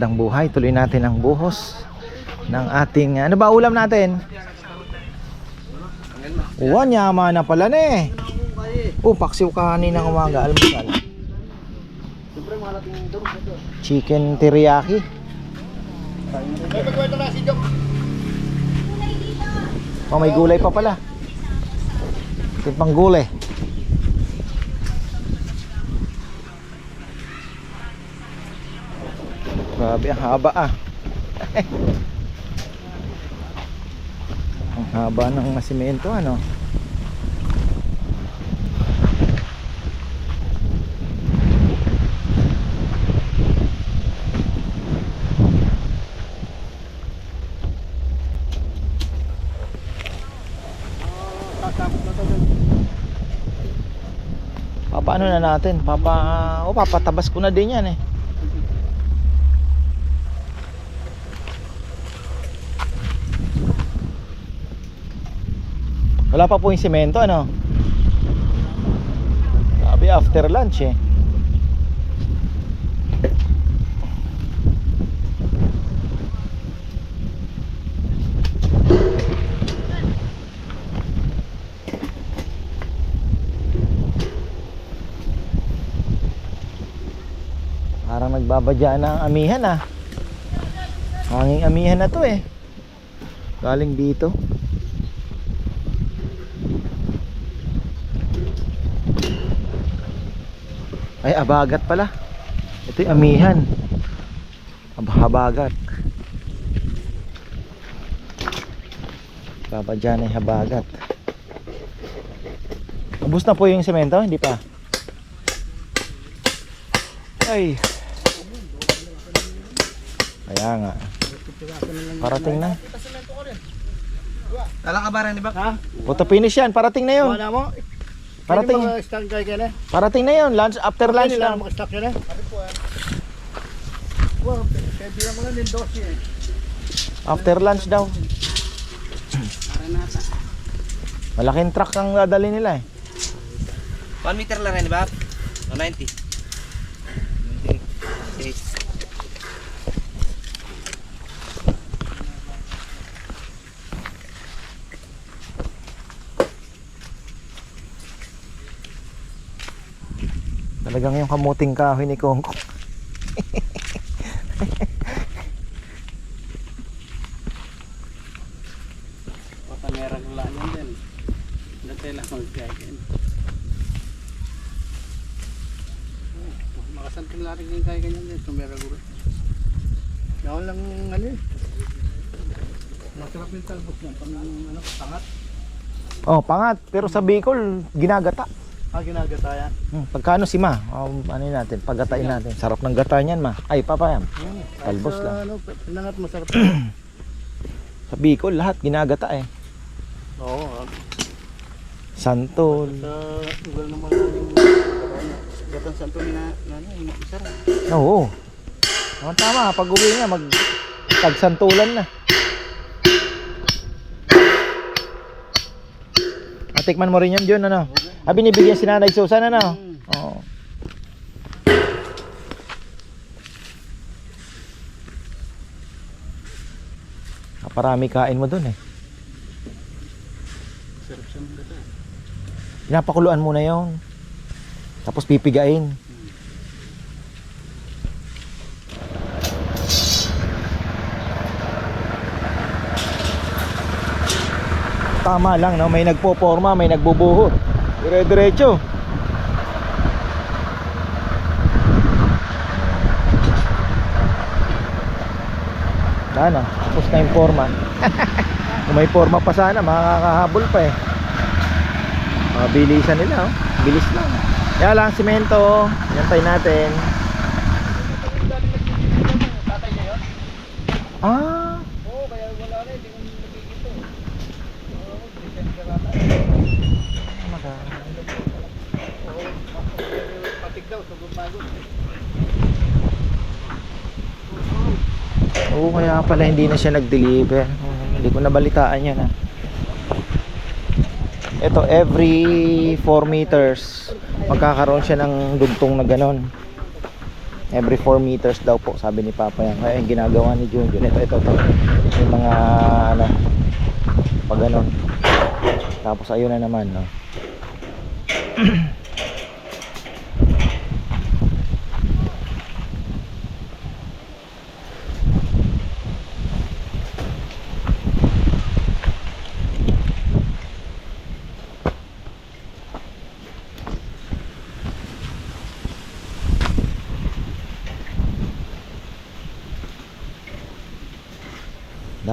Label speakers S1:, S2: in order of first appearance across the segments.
S1: magandang buhay. Tuloy natin ang buhos ng ating ano ba ulam natin? Uwan, yaman na pala na eh. Oh, paksiw kanina umaga, almusal. Chicken teriyaki. Oh, may gulay pa pala. Ito pang gulay. Grabe, ang haba ah. ang haba ng masimento ano. Papaano na natin? Papa, oh, papatabas ko na din yan eh. Wala pa po yung semento ano? Sabi after lunch eh. Parang nagbabadya na ang amihan ah. Hanging amihan na to eh. Galing dito. Ay, abagat pala. Ito yung amihan. Ab- Habagat. Baba dyan ay habagat. Ubus na po yung semento? Hindi pa. Ay. Kaya nga. Parating na.
S2: Talang kabaran di ba? Ha?
S1: Photo finish yan. Parating na yun.
S2: Wala mo?
S1: Parating.
S2: Mga stock kay kaya na.
S1: Parating na yun. Lunch, after lunch
S2: Lunch lang mga stock na. Wow, pwede lang lang din dosi eh.
S1: After lunch daw.
S2: Aranata.
S1: Malaking truck ang dadali nila eh.
S3: 1 meter lang rin, di ba? 190.
S1: Talagang yung kamuting kahoy ni Kong.
S2: Papanerang lang yan din. Dati lang mag-kaya yan. Makasantin lang rin kaya ganyan din. Tumera guro. Yawan lang ano eh. Masarap yung talbos niya. Pang ano, pangat.
S1: Oh, pangat. Pero sa Bicol, ginagata.
S2: Ah, ginagata yan.
S1: Hmm, pagkano si Ma? Um, ano yun natin? Paggatain natin. Sarap ng gata niyan, Ma. Ay, papayam.
S2: Hmm.
S1: Talbos
S2: Sa,
S1: lang.
S2: Ano, pinangat masarap.
S1: Sa Bicol, lahat ginagata eh.
S2: Oo. ah.
S1: Santol.
S2: Sa lugar naman yung Gatang Santo na, na ano, yung masarap.
S1: Oo. Oh, tama. Pag uwi nga, mag tagsantulan na. Matikman mo rin yun, Jun, ano? Ah, binibigyan si Nanay Susan, ano?
S2: Mm.
S1: Oo. Kaparami kain mo dun eh.
S2: Sarap siya ng gata.
S1: Pinapakuluan muna yon. Tapos pipigain. Tama lang, no? May nagpo-forma, may nagbubuhot. Dire-diretso. Sana, tapos na yung forma. Kung may forma pa sana, makakahabol pa eh. Mabilisan nila, oh. Bilis lang. Kaya lang, simento. Yantay natin. Ah,
S2: Oo, kaya wala na, hindi ko nakikita. Oo, hindi siya nagkarata. Oo, patig daw, sa gumago.
S1: oo, kaya pala hindi na siya nag-deliver. Hindi ko nabalitaan yan, ah. Ito, every 4 meters, magkakaroon siya ng dugtong na ganon. Every 4 meters daw po, sabi ni Papa yan. Yung ginagawa ni Junjun. Ito, ito, ito. Yung mga, ano, pag ganun. Tapos ayun na naman, no.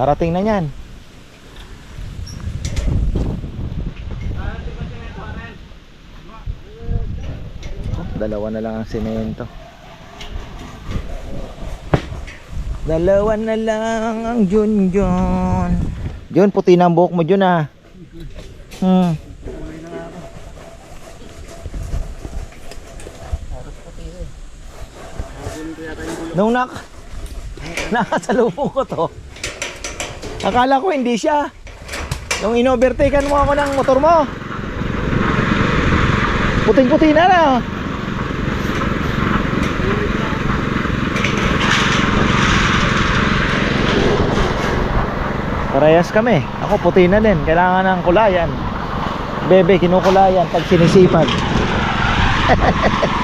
S1: Darating na yan. Oh, dalawa na lang ang simento. Dalawa na lang ang Junjun. Jun, puti na ang buhok mo Jun ah. Hmm. Nung nak nakasalubong ko to. Akala ko hindi siya. Nung inovertaken mo ako ng motor mo. Puting-puti na na. Parehas kami. Ako puti na din. Kailangan ng kulayan. Bebe, kinukulayan pag sinisipag.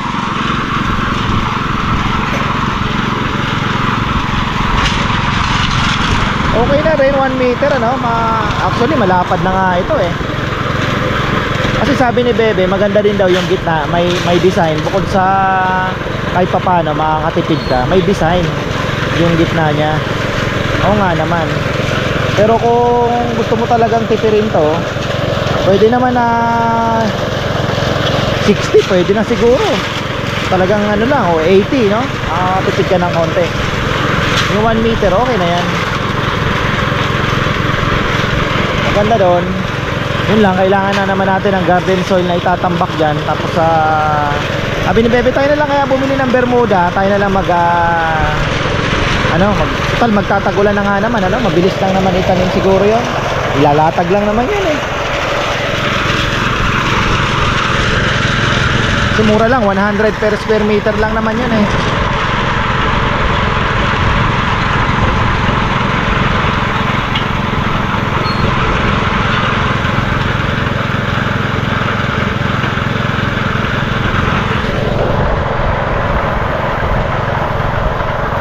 S1: rin 1 meter ano. Ma actually malapad na nga ito eh. Kasi sabi ni Bebe, maganda din daw yung gitna, may may design bukod sa kahit papaano makakatipid ka, may design yung gitna niya. Oo nga naman. Pero kung gusto mo talagang tipirin to, pwede naman na 60, pwede na siguro. Talagang ano lang, o 80, no? Makakatipid ka ng konti. Yung 1 meter, okay na yan. Maganda doon. Yun lang, kailangan na naman natin ng garden soil na itatambak dyan. Tapos sa... sabi ni Bebe, tayo na lang kaya bumili ng Bermuda. Tayo na lang mag... ah, ano, mag, total magtatagulan na nga naman. Ano, mabilis lang naman itanim siguro yon Ilalatag lang naman yun eh. Kasi mura lang, 100 per square meter lang naman yun eh.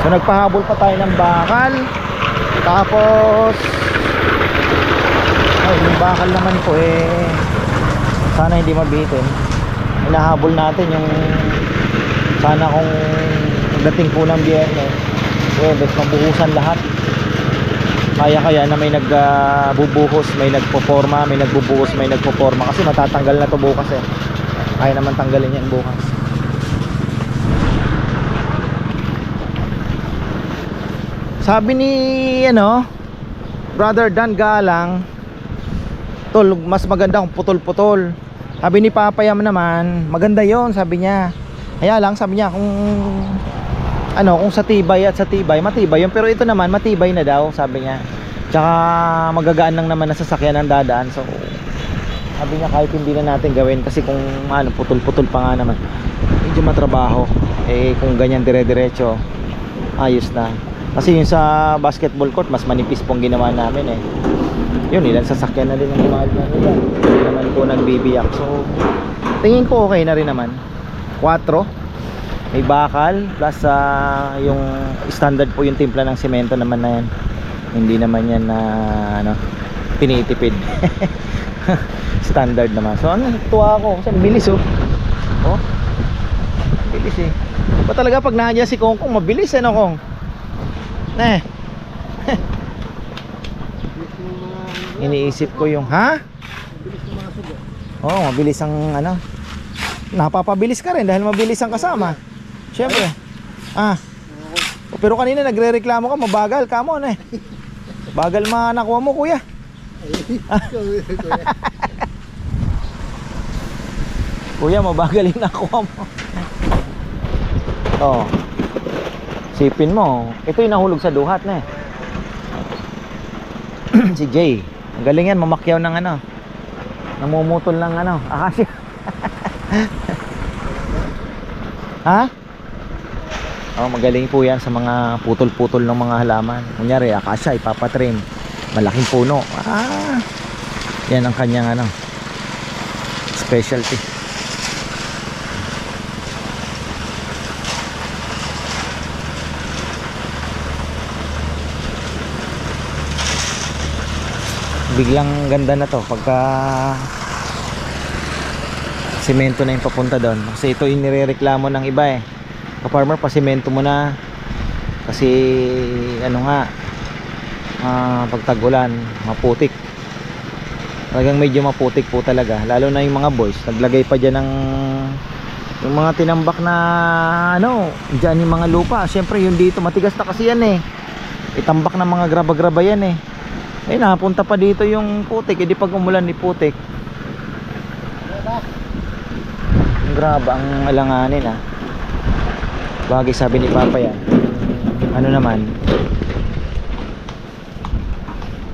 S1: So nagpahabol pa tayo ng bakal. Tapos ay, yung bakal naman po eh sana hindi mabitin. Hinahabol natin yung sana kung dating po ng biyernes Webes mabuhusan lahat. Kaya kaya na may nagbubuhos, may nagpoforma, may nagbubuhos, may nagpoforma kasi matatanggal na to bukas eh. Kaya naman tanggalin yan bukas. Sabi ni ano, Brother Dan Galang, tol, mas maganda kung putol-putol. Sabi ni Papa Yam naman, maganda 'yon, sabi niya. Kaya lang sabi niya kung ano, kung sa tibay at sa tibay, matibay 'yon, pero ito naman matibay na daw, sabi niya. Tsaka magagaan lang naman na sasakyan ang dadaan. So sabi niya kahit hindi na natin gawin kasi kung ano, putol-putol pa nga naman. Medyo matrabaho. Eh kung ganyan dire-diretso, ayos na. Kasi yung sa basketball court, mas manipis pong ginawa namin eh. Yun, ilan sasakyan na din ang mahal na nila. Hindi naman po nagbibiyak. So, tingin ko okay na rin naman. 4. May bakal. Plus, ah, yung standard po yung timpla ng semento naman na yan. Hindi naman yan na, ano, tinitipid. standard naman. So, ano, tuwa ako. Kasi ang bilis oh. Oh. ang Bilis eh. Ba talaga pag nandiyan si Kong Kong, mabilis eh no Kong? Eh.
S2: Mga, ano,
S1: Iniisip ko yung, ha? Oo, mabilis ang ano. Napapabilis ka rin dahil mabilis ang kasama. Siyempre. Ah. Pero kanina nagre-reklamo ka, mabagal ka mo, eh. Bagal mga nakuha mo, kuya. Kuya, mabagal yung nakuha mo. Oo. Sipin mo. Ito yung nahulog sa duhat na eh. si Jay. Ang galing yan, mamakyaw ng ano. Namumutol ng ano, akasya. ha? Oh, magaling po yan sa mga putol-putol ng mga halaman. Kunyari, akasya, ipapatrim. Malaking puno. Ah, yan ang kanyang ano, specialty. Biglang ganda na to pagka semento na yung papunta doon. Kasi ito yung nirereklamo ng iba eh. Ka-farmer, pasimento mo na. Kasi ano nga, ah, pag tag-ulan, maputik. Talagang medyo maputik po talaga. Lalo na yung mga boys, naglagay pa dyan ng yung mga tinambak na ano, dyan yung mga lupa. Siyempre yung dito, matigas na kasi yan eh. Itambak ng mga graba-graba yan eh. Eh napunta pa dito yung putik, edi pag umulan ni putik. Ang graba ang alanganin ah. Bagay sabi ni Papa yan. Ano naman?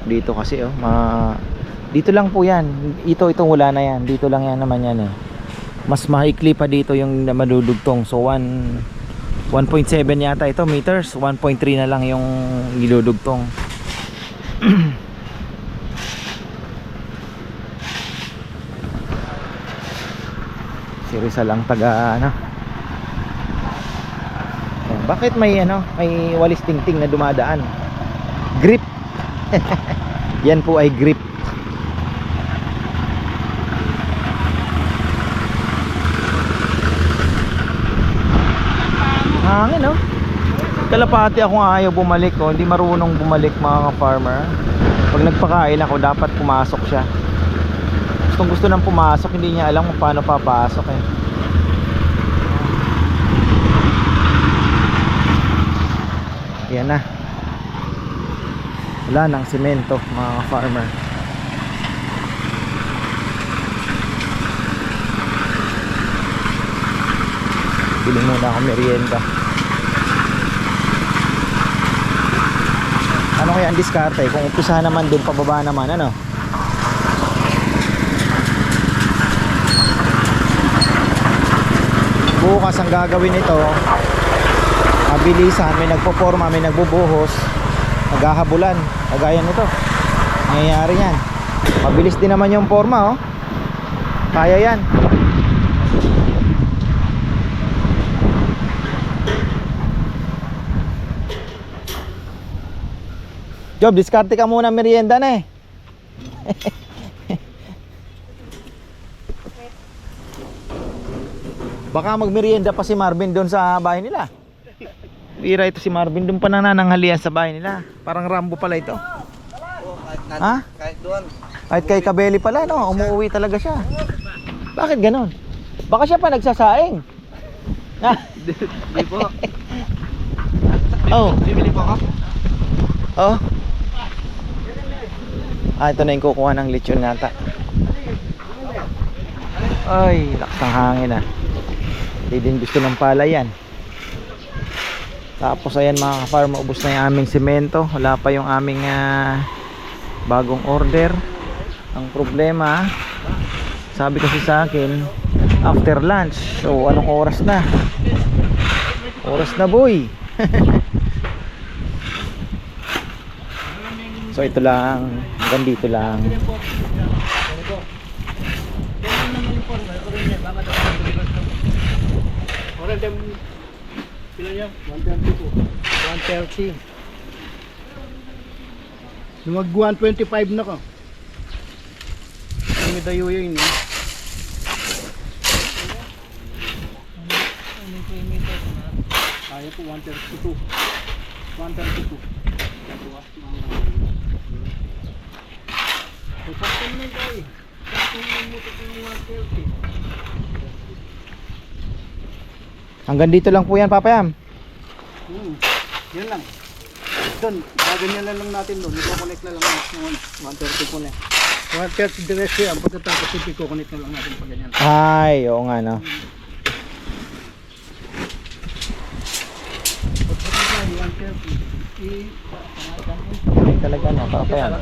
S1: Dito kasi oh, ma dito lang po yan. Ito ito wala na yan. Dito lang yan naman yan eh. Mas maikli pa dito yung madudugtong. So 1 1.7 yata ito meters. 1.3 na lang yung iludugtong. si Rizal ang taga ano? Ayan, bakit may ano may walis tingting na dumadaan? Grip. Yan po ay grip. Hangin no? Kalapati ako ayaw bumalik oh. hindi marunong bumalik mga farmer pag nagpakain ako dapat pumasok siya gustong gusto nang pumasok hindi niya alam kung paano papasok eh. Yan na. Wala nang semento mga farmer bili muna ako merienda. Ano kaya ang diskarte? Kung umpisa naman dun pababa naman ano bukas ang gagawin nito. Mabilisan may nagpo-forma may nagbubuhos. Maghahabulan. Kagaya nito. Nangyayari yan. Mabilis din naman yung forma oh. Kaya yan. Job, diskarte ka muna merienda na eh Baka magmerienda pa si Marvin doon sa bahay nila. Bira ito si Marvin doon pa nanananghalian sa bahay nila. Parang Rambo pala ito.
S3: Oh, kahit, na,
S1: Ha?
S3: kahit doon.
S1: Kahit kay Kabeli pala no, umuwi talaga siya. Bakit ganon? Baka siya pa nagsasaing. Ha?
S3: Di po.
S1: Oh,
S3: Bibili po ako.
S1: oh. Ah, ito na yung kukuha ng lechon nata. Ay, lakas ng hangin ah. Hindi din gusto ng palay yan. Tapos ayan mga ka-farm, ubos na yung aming semento. Wala pa yung aming ah, bagong order. Ang problema, sabi kasi sa akin, after lunch. So, anong oras na? Oras na boy. so, ito lang. Hanggang dito lang.
S2: Oras dem Pila niya? 130 po. 130. Lumag 125 na ko. Ang dayo yun eh. Kaya po 132. 132. So, sakto naman tayo. Sakto naman mo ito yung 130.
S1: Hanggang dito lang po yan, Papa Yam.
S2: Hmm. Yan lang. Doon, gaganyan na lang natin doon. Iko-connect na lang natin. 130 po na. 130 diretso yan. Pagkatapos iko-connect na lang natin pag ganyan.
S1: Ay, oo nga, no. Ay, talaga, no, Papa Yam.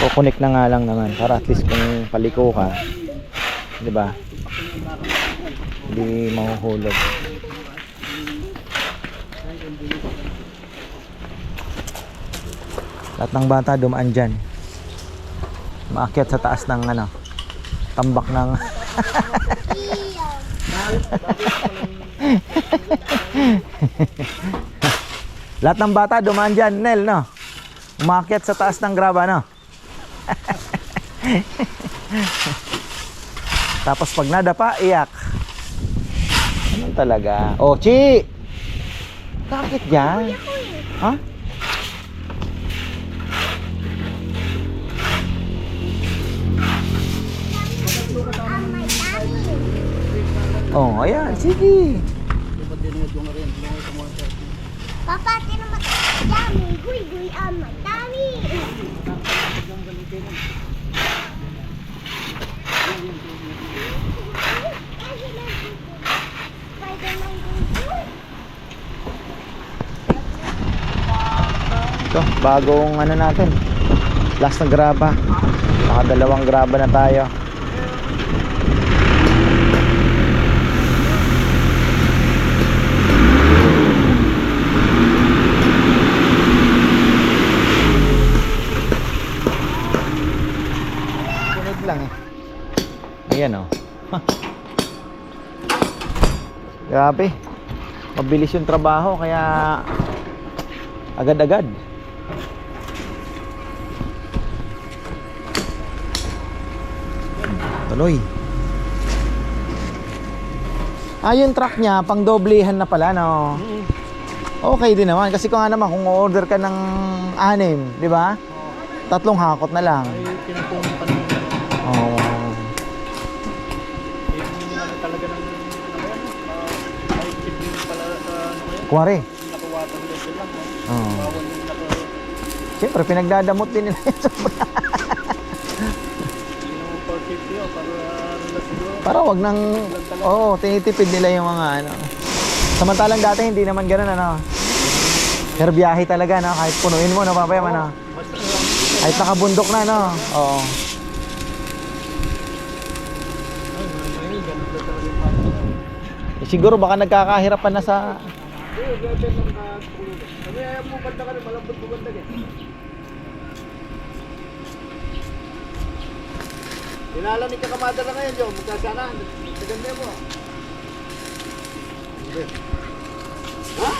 S1: Kukunik na nga lang naman para at least kung paliko ka, 'di ba? Hindi mahuhulog. Lahat ng bata dumaan dyan. Maakyat sa taas ng ano, tambak ng... Lahat ng bata dumaan dyan, Nel, no? Umakyat sa taas ng graba, no? Tapos pag nadapa, iyak. Ano talaga? Oh, Chi! Bakit dyan? Ha? Oh, ayan. Sige.
S4: Papa, tinan mo dami. Guy, guy, madami. Spider-Man, guy.
S1: Ito, bagong ano natin. Last na graba. Nakadalawang graba na tayo. Sunod lang eh. Ayan oh. Grabe. Mabilis yung trabaho kaya agad-agad. Tuloy. Ah, yung truck niya, pang doblehan na pala, no? Okay din naman. Kasi kung nga naman, kung order ka ng anim, di ba? Tatlong hakot na lang.
S2: Ay, pinapunan pa.
S1: Oo.
S2: Eh, hindi naman talaga ng ano yan. ah, Ay, tibling pala sa ano yan.
S1: Kuwari.
S2: Nakawatan level lang. no?
S1: Oo. Siyempre, pinagdadamot din nila yun.
S2: Yung 450 oh, para ano.
S1: Para wag nang... Oo, tinitipid nila yung mga ano. Samantalang dati hindi naman ganoon ano. Pero biyahe talaga no, kahit punuin mo ano.
S2: Basta lang.
S1: Kahit nakabundok na no. Oo. Eh, siguro baka nagkakahirapan na sa
S2: Eh, grabe ng nakatulog. Kami ayaw mo banda ka rin, malambot mo banda ka. Dinala ni kakamada na ngayon, Joe. Magkasana. Naganda mo. Hindi. Ha?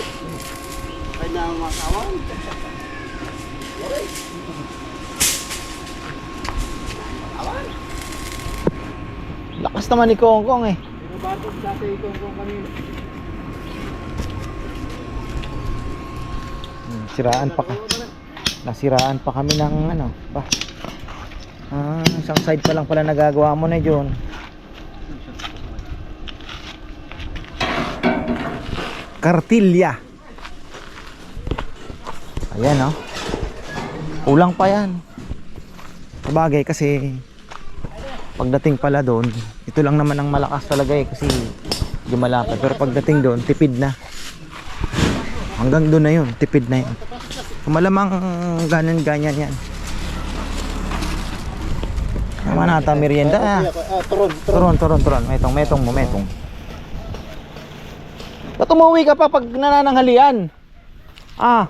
S2: Ay na makawan.
S1: lakas naman ni Kong Kong eh.
S2: Binabatog dati itong kung kanina.
S1: Hmm, Siraan pa ka. Nasiraan pa kami ng ano, ba. Ah, isang side pa lang pala nagagawa mo na John. Kartilya. Ayan oh. Kulang pa yan. Sabagay kasi pagdating pala doon, ito lang naman ang malakas talaga eh kasi di malapit. Pero pagdating doon, tipid na. Hanggang doon na yun, tipid na yun. Malamang ganyan-ganyan yan. Naman nata merienda. Ah.
S2: Ah, turon.
S1: Turon, turon, turon. Metong, metong mo, metong. Ba't umuwi ka pa pag nanananghalian? Ah.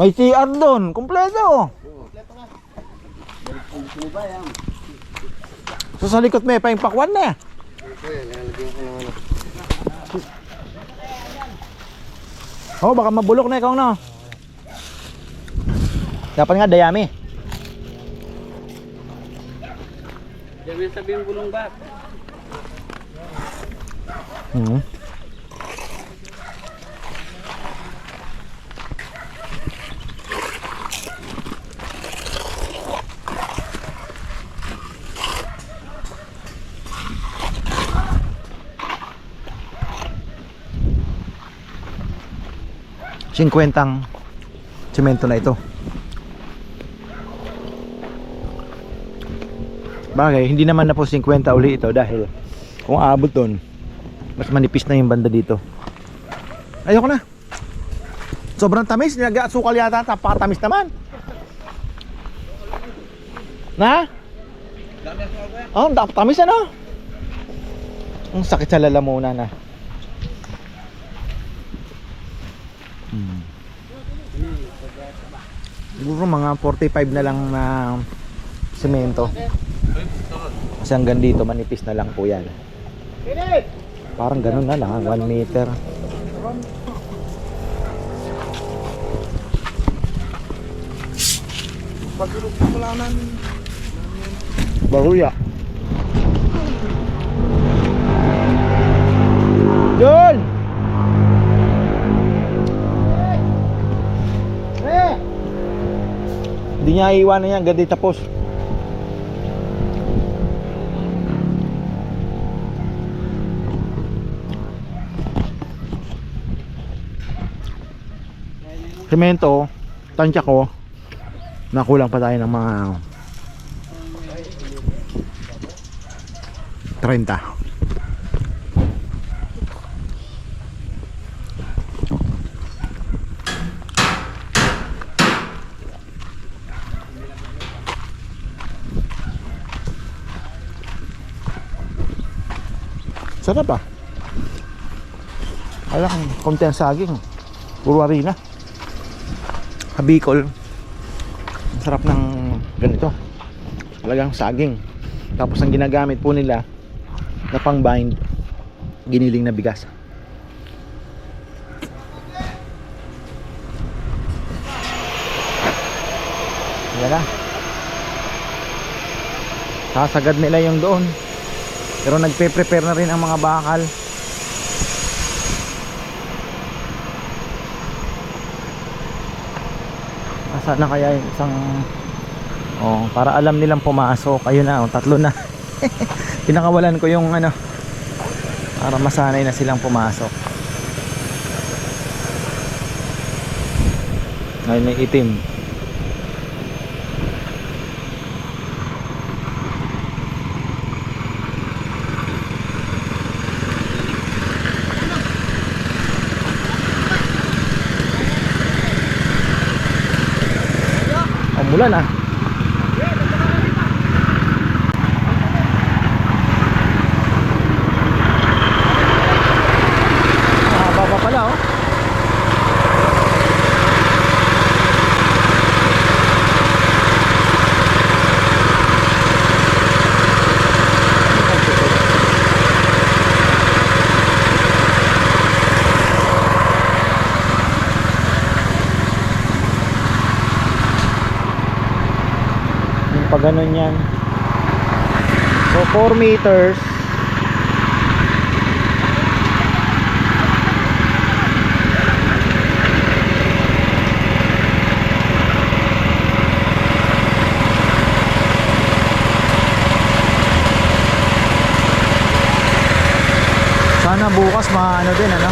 S1: May CR doon. Kompleto. So sa likod may pa yung pakwan na. Oh, baka mabulok na ikaw no. Dapat nga dayami.
S2: Diyan yung sabi yung gulong ba?
S1: Hmm. Singkwentang semento na ito. Bagay, hindi naman na po 50 uli ito dahil kung aabot doon, mas manipis na yung banda dito. Ayoko na. Sobrang tamis, nilagay at sukal yata, napakatamis naman. Na? Oh, tamis ano? Ang sakit sa lalamunan na. Siguro mga 45 na lang na semento. Kasi hanggang dito manipis na lang po yan. Parang ganun na lang, 1 meter. Baruya. Hindi niya iiwanan yan, ganda tapos. Semento, tansya ko, nakulang pa tayo ng mga 30. Sarap ah. Alam konti ang saging. Puro harina. Habikol. Ang sarap ng ganito. Talagang saging. Tapos ang ginagamit po nila na pang bind giniling na bigas. Yan na. Sasagad nila yung doon. Pero nagpe-prepare na rin ang mga bakal. Asa na kaya yung isang Oh, para alam nilang pumasok. Ayun na, oh, tatlo na. Pinakawalan ko yung ano para masanay na silang pumasok. Ngayon may itim. Umulan ah. Mahaba pa pala oh. Yung pag ganun yan. So 4 meters Sana bukas maano din ano.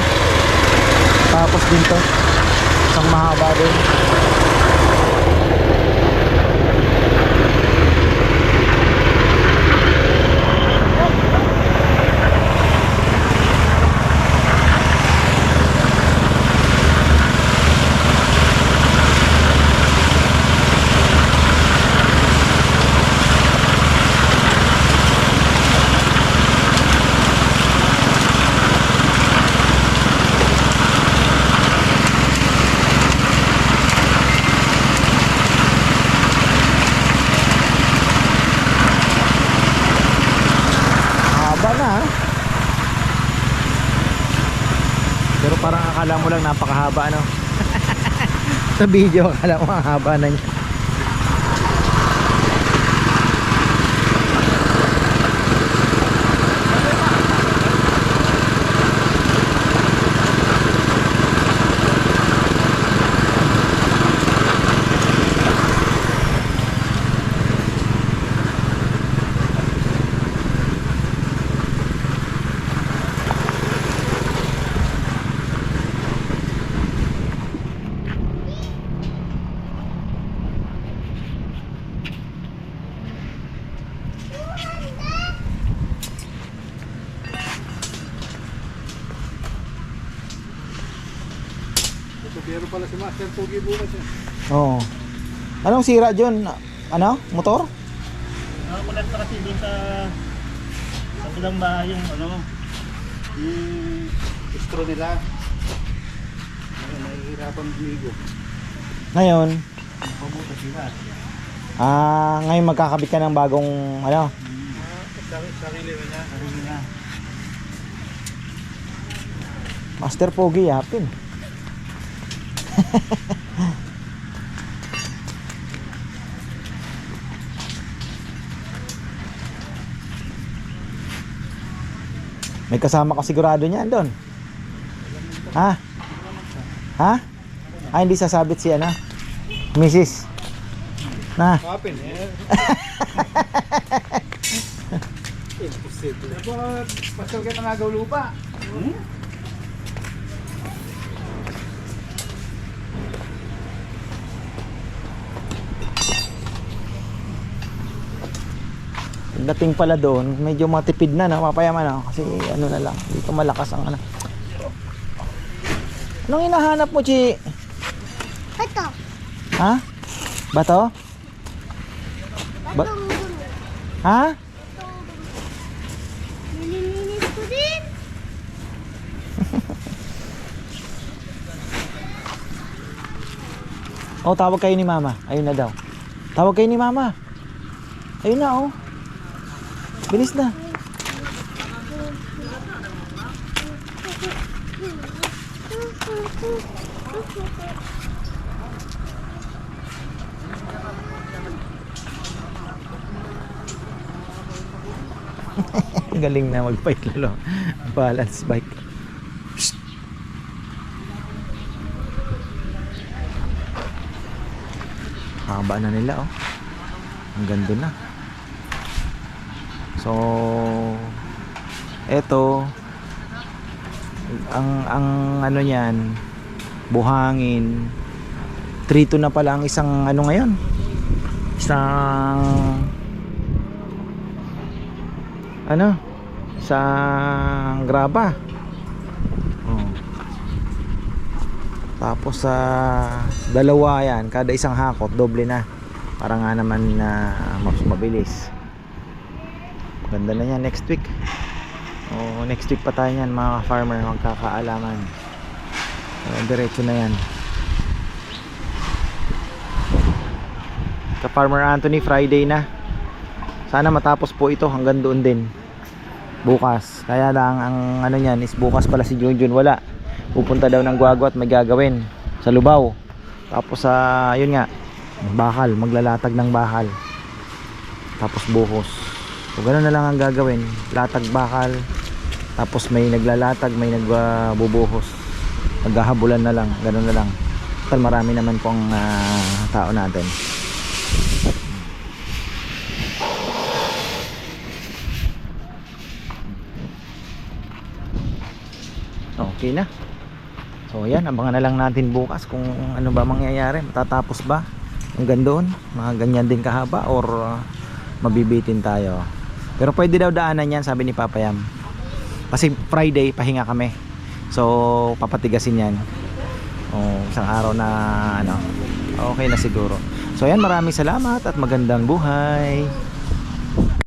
S1: Tapos din to. Isang mahaba din. Haba na ah. Pero parang akala mo lang napakahaba ano. Sa video akala mo ang haba na niya.
S2: Ito pero pala si Master Pugi bukas eh.
S1: Oo. Anong sira John? Ano? Motor?
S2: Nakakulat na kasi doon sa sa bilang bahay yung ano yung istro nila. Ayun, nahihirapan bumigo.
S1: Ngayon,
S2: Pabutas sila.
S1: Ah, ngayon magkakabit ka ng bagong ano?
S2: Sarili, sarili niya. Sarili niya.
S1: Master Pogi yapin. May kasama ka sigurado niyan doon. Ha? Ha? Ah, hindi sasabit si ano? Mrs. Na.
S2: Kapin eh. Imposible. Dapat pasal ka nangagaw lupa. Hmm?
S1: Dating pala doon, medyo matipid na, no? mapayaman no? kasi ano na lang, dito malakas ang ano. Anong hinahanap mo, Chi?
S4: Ito.
S1: Ha? Bato? Ba-
S4: Batong dumi.
S1: Ha?
S4: Batong dumi. Nililinis ko din.
S1: Oh, tawag kayo ni Mama. Ayun na daw. Tawag kayo ni Mama. Ayun na, oh. Bilis na. Galing na mag-bike lalo. Balance bike. Psst. Haba na nila oh. Ang ganda na. So eto ang ang ano niyan buhangin. Trito na pala ang isang ano ngayon. Isang ano? Isang graba. Oh. tapos sa dalawa yan kada isang hakot doble na. Para nga naman na mas mabilis ganda na yan next week. Oh, next week pa tayo yan mga farmer magkakaalaman. Oh, diretso na yan. Ka Farmer Anthony Friday na. Sana matapos po ito hanggang doon din. Bukas. Kaya lang ang ano niyan is bukas pala si Junjun. Wala. Pupunta daw ng Guago at may sa Lubao tapos sa yun nga bakal. Maglalatag ng bakal. Tapos buhos so ganun na lang ang gagawin latag bakal tapos may naglalatag may nagbubuhos maghahabulan na lang ganun na lang total marami naman pong ah, tao natin Okay na. So yan, abangan na lang natin bukas kung ano ba mangyayari. Matatapos ba hanggang doon? Mga ganyan din kahaba or uh, mabibitin tayo. Pero pwede daw daanan yan, sabi ni Papa Yam. Kasi Friday, pahinga kami. So, papatigasin yan. O, isang araw na ano, okay na siguro. So yan, maraming salamat at magandang buhay.